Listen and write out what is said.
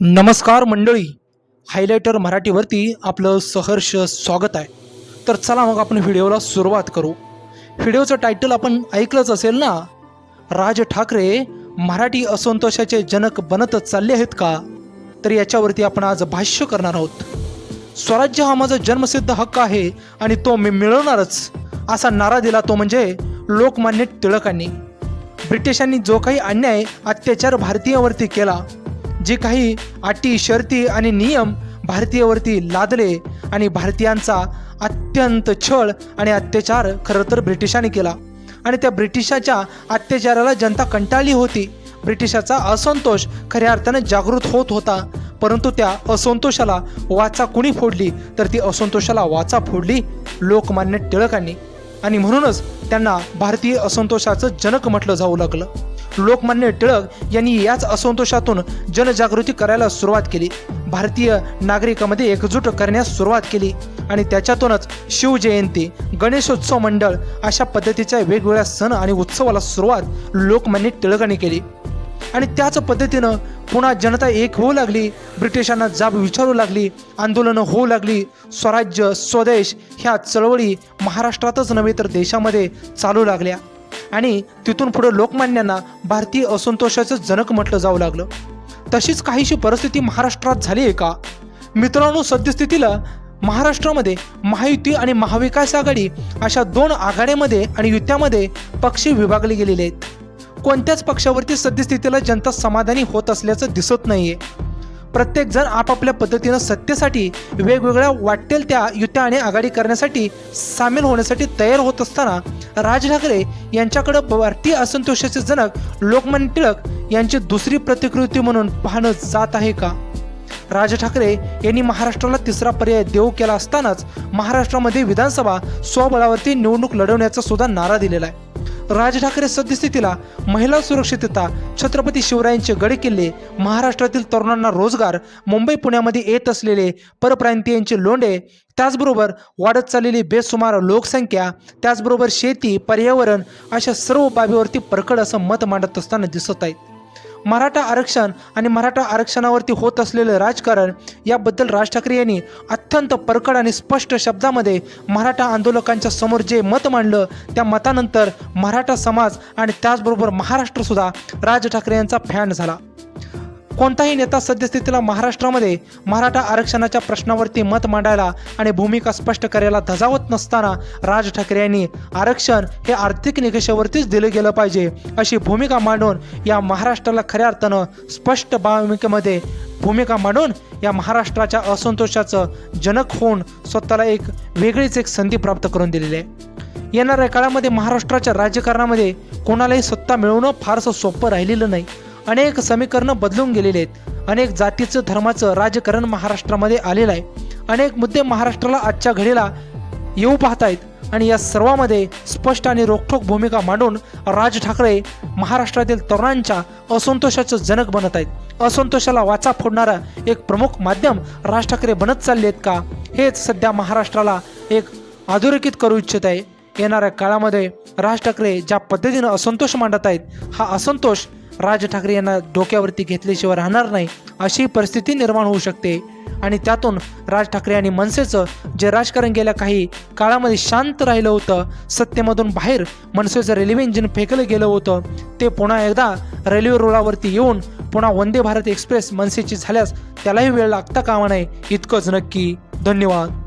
नमस्कार मंडळी. हायलायटर मराठीवरती आपलं सहर्ष स्वागत आहे. तर चला मग आपण व्हिडिओला सुरुवात करू. व्हिडिओचं टायटल आपण ऐकलंच असेल ना? राज ठाकरे मराठी असंतोषाचे जनक बनत चालले आहेत का? तर याच्यावरती आपण आज भाष्य करणार आहोत. स्वराज्य हा माझा जन्मसिद्ध हक्क आहे आणि तो मी मिळवणारच असा नारा दिला तो म्हणजे लोकमान्य टिळकांनी. ब्रिटिशांनी जो काही अन्याय अत्याचार भारतीयावरती केला जे काही अटी शर्ती आणि नियम भारतीयावरती लादले आणि भारतीयांचा अत्यंत छळ आणि अत्याचार खरं तर ब्रिटिशांनी केला. आणि त्या ब्रिटिशाच्या अत्याचाराला जनता कंटाळली होती. ब्रिटिशाचा असंतोष खऱ्या अर्थानं जागृत होत होता. परंतु त्या असंतोषाला वाचा कुणी फोडली? तर ती असंतोषाला वाचा फोडली लोकमान्य टिळकांनी. आणि म्हणूनच त्यांना भारतीय असंतोषाचं जनक म्हटलं जाऊ लागलं. लोकमान्य टिळक यांनी याच असंतोषातून जनजागृती करायला सुरुवात केली. भारतीय नागरिकांमध्ये एकजूट करण्यास सुरुवात केली आणि त्याच्यातूनच शिवजयंती गणेशोत्सव मंडळ अशा पद्धतीच्या वेगवेगळ्या सण आणि उत्सवाला सुरुवात लोकमान्य टिळकांनी केली. आणि त्याच पद्धतीनं पुन्हा जनता एक होऊ लागली ब्रिटिशांना जाब विचारू लागली आंदोलनं होऊ लागली स्वराज्य स्वदेश ह्या चळवळी महाराष्ट्रातच नव्हे तर देशामध्ये चालू लागल्या. आणि तिथून पुढे लोकमान्यांना भारतीय असंतोषाचं जनक म्हटलं जाऊ लागलं. तशीच काहीशी परिस्थिती महाराष्ट्रात झाली आहे का? मित्रांनो सद्यस्थितीला महाराष्ट्रामध्ये महायुती आणि महाविकास आघाडी अशा दोन आघाड्यामध्ये आणि युत्यामध्ये पक्ष विभागले गेलेले आहेत. कोणत्याच पक्षावरती सद्यस्थितीला जनता समाधानी होत असल्याचं दिसत नाहीये. प्रत्येक जण आपापल्या पद्धतीनं सत्तेसाठी वेगवेगळ्या वाटेल त्या युत्या आणि आघाडी करण्यासाठी सामील होण्यासाठी तयार होत असताना राज ठाकरे यांच्याकडं भारतीय असंतोषाचे जनक लोकमान्य टिळक यांची दुसरी प्रतिकृती म्हणून पाहणं जात आहे का? राज ठाकरे यांनी महाराष्ट्राला तिसरा पर्याय देऊ केला असतानाच महाराष्ट्रामध्ये विधानसभा स्वबळावरती निवडणूक लढवण्याचा सुद्धा नारा दिलेला आहे. राज ठाकरे सद्यस्थितीला महिला सुरक्षितता छत्रपती शिवरायांचे गडे किल्ले महाराष्ट्रातील तरुणांना रोजगार मुंबई पुण्यामध्ये येत असलेले परप्रांतीयांचे लोंढे त्याचबरोबर वाढत चाललेली बेसुमार लोकसंख्या त्याचबरोबर शेती पर्यावरण अशा सर्व बाबीवरती परखड असं मत मांडत असताना दिसत आहेत. मराठा आरक्षण आणि मराठा आरक्षणावरती होत असलेलं राजकारण याबद्दल राज ठाकरे यांनी अत्यंत परकड आणि स्पष्ट शब्दामध्ये मराठा आंदोलकांच्या समोर जे मत मांडलं त्या मतानंतर मराठा समाज आणि त्याचबरोबर महाराष्ट्रसुद्धा राज ठाकरे यांचा फॅन झाला. कोणताही नेता सद्यस्थितीला महाराष्ट्रामध्ये मराठा आरक्षणाच्या प्रश्नावरती मत मांडायला आणि भूमिका स्पष्ट करायला धजावत नसताना राज ठाकरे यांनी आरक्षण हे आर्थिक निकषावरतीच दिलं गेलं पाहिजे अशी भूमिका मांडून या महाराष्ट्राला खऱ्या अर्थानं स्पष्ट भूमिकेमध्ये भूमिका मांडून या महाराष्ट्राच्या असंतोषाचं जनक होऊन स्वतःला एक वेगळीच एक संधी प्राप्त करून दिलेली आहे. येणाऱ्या काळामध्ये महाराष्ट्राच्या राजकारणामध्ये कोणालाही सत्ता मिळवणं फारसं सोपं राहिलेलं नाही. अनेक समीकरणं बदलून गेलेले आहेत. अनेक जातीचं धर्माचं राजकारण महाराष्ट्रामध्ये आलेलं आहे. अनेक मुद्दे महाराष्ट्राला आजच्या घडीला येऊ पाहत आहेत आणि या सर्वामध्ये स्पष्ट आणि रोखठोक भूमिका मांडून राज ठाकरे महाराष्ट्रातील तरुणांच्या असंतोषाचं जनक बनत आहेत. असंतोषाला वाचा फोडणारा एक प्रमुख माध्यम राज ठाकरे बनत चालले आहेत का? हेच सध्या महाराष्ट्राला एक अधोरेखित करू इच्छित आहे. येणाऱ्या काळामध्ये राज ठाकरे ज्या पद्धतीनं असंतोष मांडत आहेत हा असंतोष राज ठाकरे यांना डोक्यावरती घेतल्याशिवाय राहणार नाही अशी परिस्थिती निर्माण होऊ शकते. आणि त्यातून राज ठाकरे आणि मनसेचं जे राजकारण गेल्या काही काळामध्ये शांत राहिलं होतं सत्तेमधून बाहेर मनसेचं रेल्वे इंजिन फेकलं गेलं होतं ते पुन्हा एकदा रेल्वे रुळावरती येऊन पुन्हा वंदे भारत एक्सप्रेस मनसेची झाल्यास त्यालाही वेळ लागता कामा नये इतकंच नक्की. धन्यवाद.